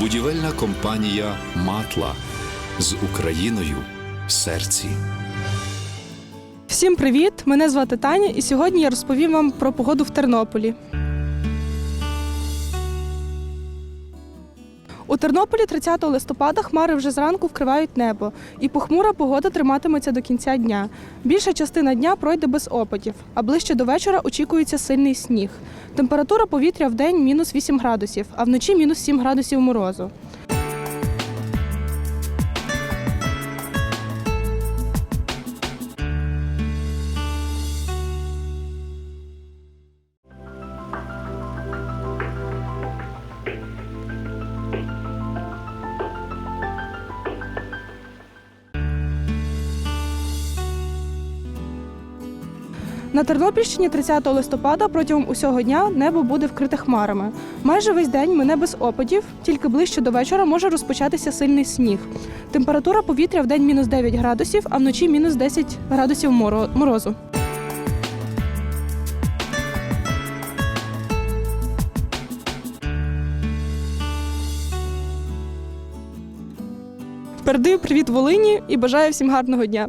Будівельна компанія Матла з Україною в серці. Всім привіт! Мене звати Таня, і сьогодні я розповім вам про погоду в Тернополі. У Тернополі 30 листопада хмари вже зранку вкривають небо, і похмура погода триматиметься до кінця дня. Більша частина дня пройде без опадів, а ближче до вечора очікується сильний сніг. Температура повітря в день мінус 8 градусів, а вночі мінус 7 градусів морозу. На Тернопільщині 30 листопада протягом усього дня небо буде вкрите хмарами. Майже весь день мине без опадів, тільки ближче до вечора може розпочатися сильний сніг. Температура повітря в день мінус 9 градусів, а вночі мінус 10 градусів моро- морозу. Передаю привіт Волині і бажаю всім гарного дня.